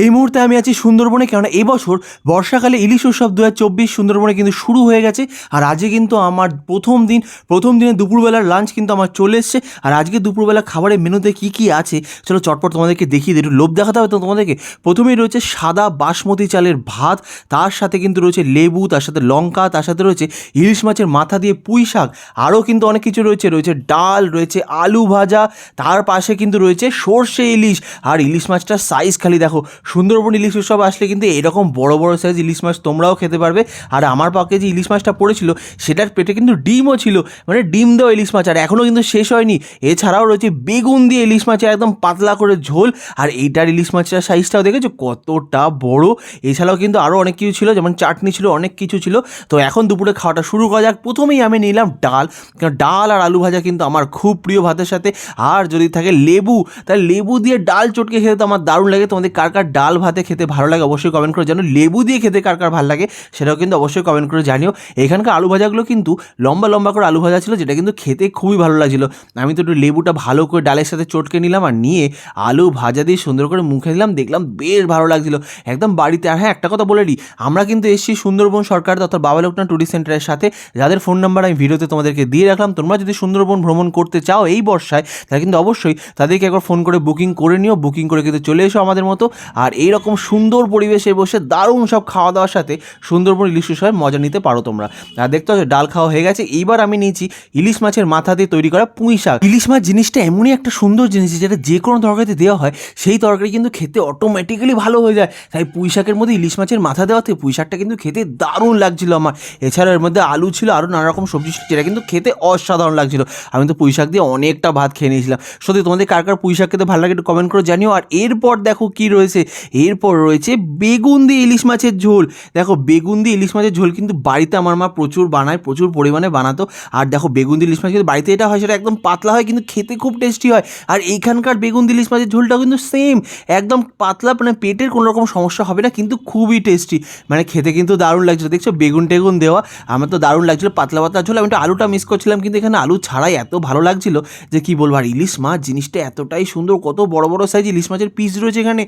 এই মুহূর্তে আমি আছি সুন্দরবনে, কেননা এবছর বর্ষাকালে ইলিশ উৎসব দু হাজার চব্বিশ সুন্দরবনে কিন্তু শুরু হয়ে গেছে। আর আজকে কিন্তু আমার প্রথম দিন, প্রথম দিনে দুপুরবেলার লাঞ্চ কিন্তু আমার চলে এসছে। আর আজকে দুপুরবেলা খাবারের মেনুতে কী কী আছে, চলো চটপট তোমাদেরকে দেখিয়ে দিই। একটু লোভ দেখাতে হবে তো তোমাদেরকে। প্রথমেই রয়েছে সাদা বাসমতি চালের ভাত, তার সাথে কিন্তু রয়েছে লেবু, তার সাথে লঙ্কা, তার সাথে রয়েছে ইলিশ মাছের মাথা দিয়ে পুঁই শাক। আরও কিন্তু অনেক কিছু রয়েছে রয়েছে ডাল, রয়েছে আলু ভাজা, তার পাশে কিন্তু রয়েছে সর্ষে ইলিশ। আর ইলিশ মাছটার সাইজ খালি দেখো সুন্দরবন ইলিশ উৎসব আসলে কিন্তু এরকম বড় বড় সাইজ ইলিশ মাছ তোমরাও খেতে পারবে। আর আমার পাকে যে ইলিশ মাছটা পড়েছিল, সেটার পেটে কিন্তু ডিমও ছিল মানে ডিম দেওয়া ইলিশ মাছ, আর এখনও কিন্তু শেষ হয়নি। এছাড়াও রয়েছে বেগুন দিয়ে ইলিশ মাছের একদম পাতলা করে ঝোল, আর এইটার ইলিশ মাছের সাইজটাও দেখেছ? কতটা বড়! এছাড়াও কিন্তু আরও অনেক কিছু ছিল, যেমন চাটনি ছিল, অনেক কিছু ছিল। তো এখন দুপুরে খাওয়াটা শুরু করা যাক। প্রথমেই আমি নিলাম ডাল। কারণ ডাল আর আলু ভাজা কিন্তু আমার খুব প্রিয় ভাতের সাথে। আর যদি থাকে লেবু, তাহলে লেবু দিয়ে ডাল চটকে খেতে তো আমার দারুণ লাগে। তোমাদের কার কার ডাল ভাতে খেতে ভালো লাগে, অবশ্যই কমেন্ট করে জানো লেবু দিয়ে খেতে কার কার ভালো লাগে, সেটাও কিন্তু অবশ্যই কমেন্ট করে জানিও। এখানকার আলু ভাজাগুলো কিন্তু লম্বা লম্বা করে আলু ভাজা ছিল, যেটা কিন্তু খেতে খুবই ভালো লাগছিল। আমি তো একটু লেবুটা ভালো করে ডালের সাথে চটকে নিলাম আর নিয়ে আলু ভাজা দিয়ে সুন্দর করে মুখে দিলাম, দেখলাম বেশ ভালো লাগছিল। একদম বাড়িতে, আর হ্যাঁ একটা কথা বলে দিই, আমরা কিন্তু এসেছি সুন্দরবন সরকার তথা বাবা লোকনাথ ট্যুরিস্ট সেন্টারের সাথে। যাদের ফোন নাম্বার আমি ভিডিওতে তোমাদেরকে দিয়ে রাখলাম, তোমরা যদি সুন্দরবন ভ্রমণ করতে চাও এই বর্ষায়, তাহলে কিন্তু অবশ্যই তাদেরকে একবার ফোন করে বুকিং করে নিও। বুকিং করে কিন্তু চলে এসো আমাদের মতো। আর এইরকম সুন্দর পরিবেশে বসে দারুণ সব খাওয়া দাওয়ার সাথে সুন্দরবন ইলিশ উৎসবের মজা নিতে পারো তোমরা। আর দেখতে পাচ্ছ, ডাল খাওয়া হয়ে গেছে। এইবার আমি নিয়েছি ইলিশ মাছের মাথা দিয়ে তৈরি করা পুঁই শাক। ইলিশ মাছ জিনিসটা এমনই একটা সুন্দর জিনিস, যেটা যে কোনো তরকারিতে দেওয়া হয়, সেই তরকারি কিন্তু খেতে অটোমেটিক্যালি ভালো হয়ে যায়। তাই পুঁই শাকের মধ্যে ইলিশ মাছের মাথা দেওয়াতে পুঁই শাকটা কিন্তু খেতে দারুণ লাগছিল আমার। এছাড়া এর মধ্যে আলু ছিল আরও নানা রকম সবজি ছিল, যেটা কিন্তু খেতে অসাধারণ লাগছিল। আমি তো পুঁই শাক দিয়ে অনেকটা ভাত খেয়ে নিয়েছিলাম। সত্যি, তোমাদের কার কার পুঁই শাক খেতে ভালো লাগে একটু কমেন্ট করে জানিও। আর এরপর দেখো কি রয়েছে এরপর রয়েছে বেগুন দিয়ে ইলিশ মাছের ঝোল। দেখো বেগুন দিয়ে ইলিশ মাছের ঝোল কিন্তু বাড়িতে আমার মা প্রচুর বানায়, প্রচুর পরিমাণে বানাতো। আর দেখো বেগুন দিয়ে ইলিশ মাছ কিন্তু বাড়িতে এটা হয়, সেটা একদম পাতলা হয়, কিন্তু খেতে খুব টেস্টি হয়। আর এইখানকার বেগুন দিয়ে ইলিশ মাছের ঝোলটাও কিন্তু সেম একদম পাতলা মানে পেটের কোনো রকম সমস্যা হবে না, কিন্তু খুবই টেস্টি মানে খেতে কিন্তু দারুণ লাগছিল। দেখছ, বেগুন টেগুন দেওয়া, আমার তো দারুণ লাগছিল, পাতলা পাতলা ঝোল। আমি একটু আলুটা মিস করছিলাম, কিন্তু এখানে আলু ছাড়াই এত ভালো লাগছিল যে কি বলব, আর ইলিশ মাছ জিনিসটা এতটাই সুন্দর, কত বড় বড় সাইজ ইলিশ মাছের পিস রয়েছে এখানে।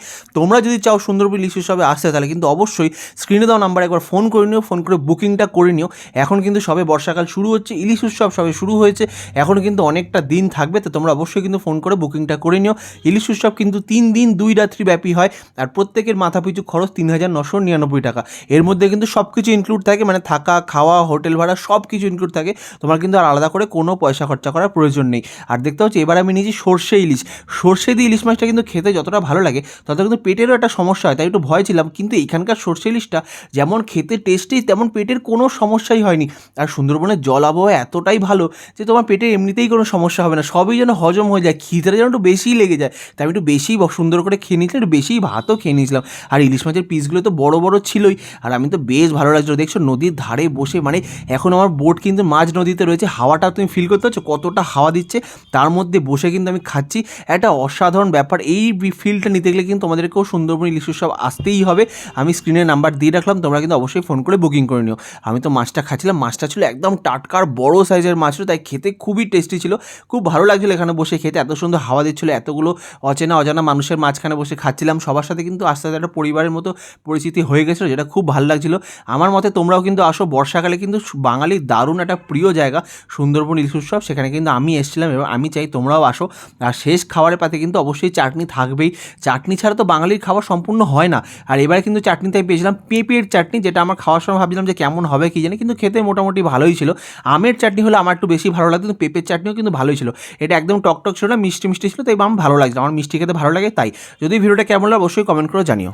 তোমরা যদি চাও সুন্দরবন ইলিশ উৎসবে আসতে, তাহলে কিন্তু অবশ্যই স্ক্রিনে দেওয়া নাম্বার একবার ফোন করে নিও ফোন করে বুকিংটা করে নিও। এখন কিন্তু সবে বর্ষাকাল শুরু হচ্ছে, ইলিশ উৎসব সবে শুরু হয়েছে, এখন কিন্তু অনেকটা দিন থাকবে, তো তোমরা অবশ্যই কিন্তু ফোন করে বুকিংটা করে নিও। ইলিশ উৎসব কিন্তু তিন দিন দুই রাত্রি ব্যাপী হয়, আর প্রত্যেকের মাথা পিছু খরচ তিন হাজার নশো নিরানব্বই টাকা। এর মধ্যে কিন্তু সব কিছু ইনক্লুড থাকে মানে থাকা, খাওয়া হোটেল ভাড়া সব কিছু ইনক্লুড থাকে। তোমার কিন্তু আর আলাদা করে কোনো পয়সা খরচা করার প্রয়োজন নেই। আর দেখতে হচ্ছে এবার আমি নিয়েছি সর্ষে ইলিশ। সর্ষে দিয়ে ইলিশ মাছটা কিন্তু খেতে যতটা ভালো লাগে, তত কিন্তু পেটেরও একটা সমস্যা হয়, তাই একটু ভয় ছিলাম। কিন্তু এখানকার সর্ষে ইলিশটা যেমন খেতে টেস্টি তেমন পেটের কোনো সমস্যাই হয়নি। আর সুন্দরবনের জল আবহাওয়া এতটাই ভালো যে তোমার পেটের এমনিতেই কোনো সমস্যা হবে না। সবই যেন হজম হয়ে যায় খিদেটা যেন একটু বেশিই লেগে যায়। তাই আমি একটু বেশি সুন্দর করে খেয়ে নিয়েছিলাম, একটু বেশিই ভাতও খেয়ে নিয়েছিলাম। আর ইলিশ মাছের পিসগুলো তো বড় বড় ছিলই। আর আমি তো বেশ ভালো লাগছিল। দেখছ নদীর ধারে বসে মানে এখন আমার বোট কিন্তু মাঝ নদীতে রয়েছে। হাওয়াটা তুমি ফিল করতে পারছ কতটা হাওয়া দিচ্ছে। তার মধ্যে বসে কিন্তু আমি খাচ্ছি। একটা অসাধারণ ব্যাপার। এই ফিলটা নিতে গেলে কিন্তু তোমাদেরকেও সুন্দরবন ইলিশ উৎসব আসতেই হবে। আমি স্ক্রিনে নাম্বার দিয়ে রাখলাম, তোমরা কিন্তু অবশ্যই ফোন করে বুকিং করে নিও। আমি তো মাছটা খাচ্ছিলাম, মাছটা ছিল একদম টাটকার বড় সাইজের মাছ ছিল, তাই খেতে খুবই টেস্টি ছিল। খুব ভালো লাগছিল এখানে বসে খেতে, এত সুন্দর হাওয়া দিচ্ছিল, এতগুলো অচেনা অজানা মানুষের মাঝখানে বসে খাচ্ছিলাম। সবার সাথে কিন্তু আস্তে আস্তে একটা পরিবারের মতো পরিস্থিতি হয়ে গেছিল, যেটা খুব ভালো লাগছিল। আমার মতে তোমরাও কিন্তু আসো, বর্ষাকালে কিন্তু বাঙালির দারুণ একটা প্রিয় জায়গা, সুন্দরবন ইলিশ উৎসব সেখানে কিন্তু আমি এসেছিলাম এবং আমি চাই তোমরাও আসো। আর শেষ খাবারের পাতে কিন্তু অবশ্যই চাটনি থাকবেই। চাটনি ছাড়া তো বাঙালির খাবার সম্পূর্ণ হয় না। আর এবারে কিন্তু চাটনি তাই পেয়েছিলাম, পেঁপের চাটনি, যেটা আমার খাওয়ার সময় ভাবছিলাম যে কেমন হবে কি জানি, কিন্তু খেতে মোটামুটি ভালোই ছিল। আমের চাটনি হলে আমার একটু বেশি ভালো লাগতো, কিন্তু পেঁপের চাটনিও কিন্তু ভালোই ছিল। এটা একদম টকটক ছিল না মিষ্টি মিষ্টি ছিল, তাই আমার ভালো লাগছিল। আমার মিষ্টি খেতে ভালো লাগে তাই। যদি ভিডিওটা কেমন লাগে, অবশ্যই কমেন্ট করে জানিও।